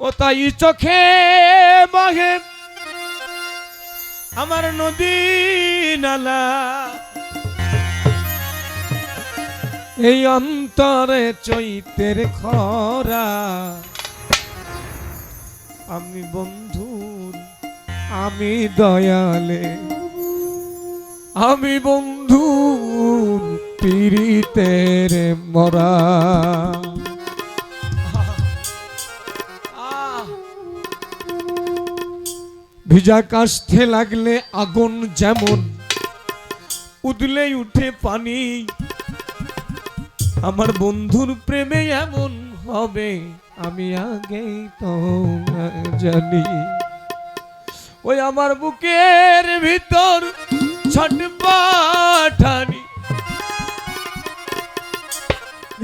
ও তাই চোখে মাঘে আমার নদী নালা। এই অন্তরে চৈতের খরা। আমি বন্ধুর আমি দয়ালে। আমি বন্ধু, পীড়িতের মরা। ভিজা কাশতে লাগলে আগুন যেমন। উদলেই উঠে পানি। আমার বন্ধুর প্রেমে এমন হবে, আমি আগেই তো জানি। ওই আমার বুকের ভিতর ছটপাঠানি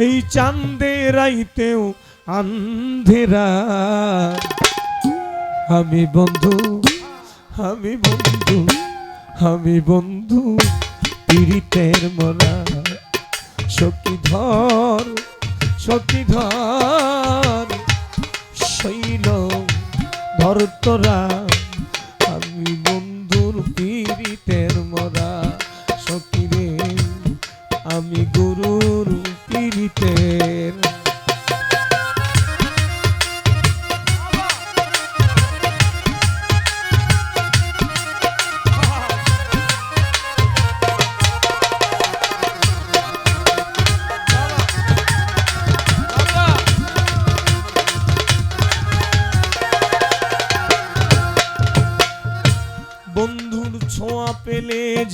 এই চাঁদে রাইতেও আন্ধেরা। আমি বন্ধু আমি বন্ধু আমি বন্ধু পীড়িতের মরা। সকি সখীধর শৈল ধর তোরা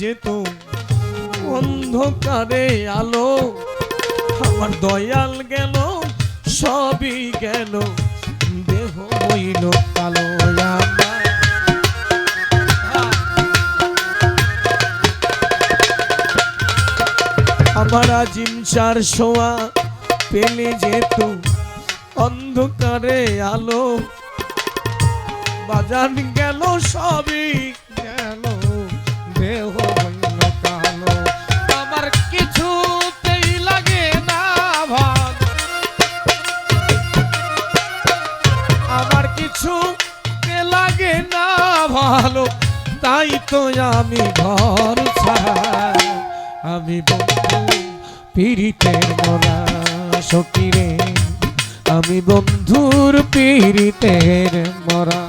যেত। অন্ধকারে আলো, আমার দয়াল গেল, সবই গেল, দেহ হইল কালো আমার আমার জিমসার শোয়া পেলে যেত। অন্ধকারে আলো, বাজান গেল, সবই ভালো তাই তো আমি ঘর আমি বন্ধু পীড়িতের মোরা সকিরে আমি বন্ধুর পীড়িতের মরা।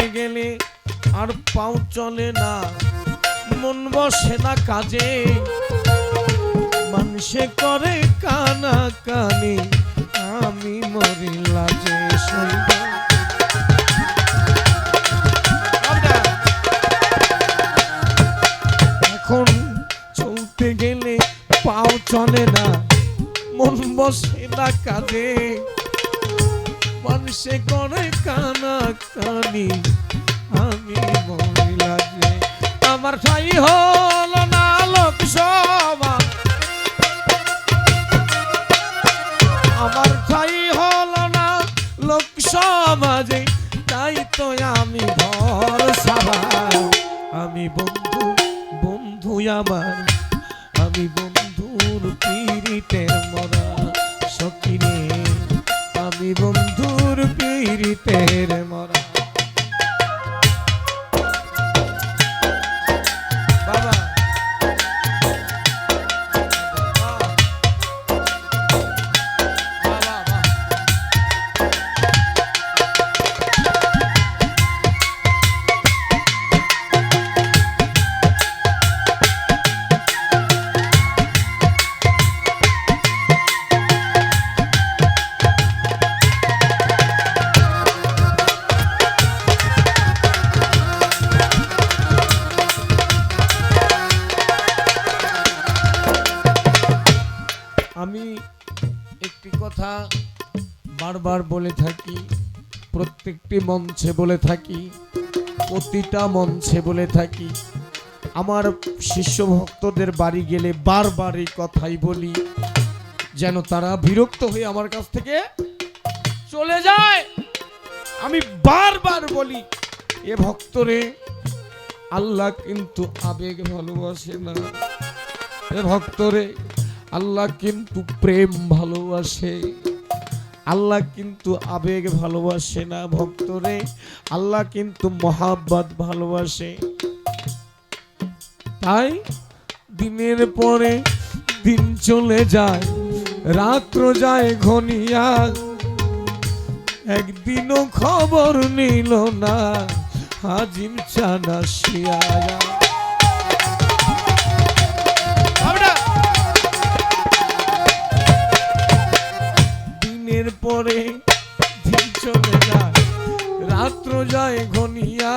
চলতে গেলে আর পাও চলে না। মন বসে না কাজে। মানুষে করে কানা কানি, আমি মরি লাজে সইব এখন চলতে গেলে পাও চলে না। মন বসে না কাজে। মানুষে করে কানা কানি আমি মহিলা যে, আমার ঠাই হল না লোকসভা। আমার ঠাই হল না লোকসমাজে তাই তো আমি ঘর সাবা আমি বন্ধু বন্ধু আমার। আমি বন্ধুর পীড়িতের মরা পীড়িতের মরা কথা বারবার বলে থাকি, প্রত্যেকটি মঞ্চে বলে থাকি, প্রতিটা মঞ্চে বলে থাকি। আমার শিষ্য ভক্তদের বাড়ি গেলে বারবার এই কথাই বলি, যেন তারা বিরক্ত হয়ে আমার কাছ থেকে চলে যায়। আমি বারবার বলি, এ ভক্তরে, আল্লাহ কিন্তু আবেগ ভালোবাসে না। এ ভক্তরে আল্লাহ কিন্তু প্রেম ভালোবাসে, আল্লাহ কিন্তু আবেগ ভালোবাসে না ভক্তরে, আল্লাহ কিন্তু মহাব্বত ভালোবাসে। তাই দিনের পরে দিন চলে যায়, রাত্র যায় ঘনিয়া। একদিনও খবর নিল না, হাজিম চানা শিয়া রাত্র যায় ঘনিয়া।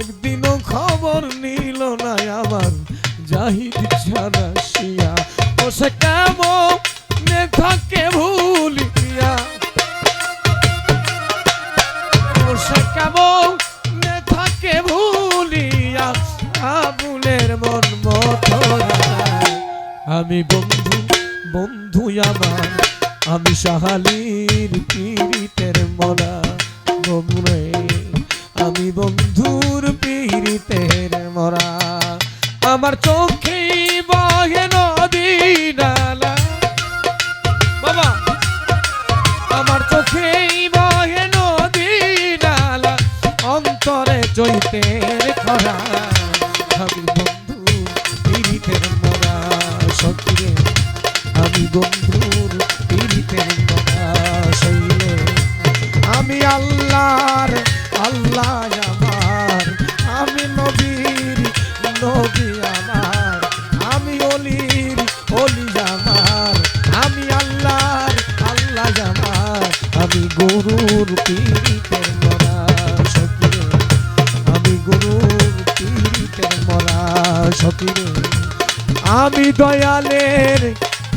একদিনও খবর নিল না আমার জাহিদ ছাড়া ও সে কেমন থাকে ভুলিয়া আবুলের মন মথরা আমি বন্ধু বন্ধু আমার। আমি সাহালির পীড়িতের মরা বন্ধুরে আমি বন্ধুর পীড়িতের মরা আমার চোখে বহে নদী নালা। বাবা, আমার চোখে বহে নদী নালা। অন্তরে চৈতের খরা। গরুর পীড়িতের মরা সকিরে আমি গরুর পীড়িতের মরা সকিরে আমি দয়ালের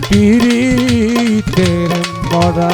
পীড়িতের মরা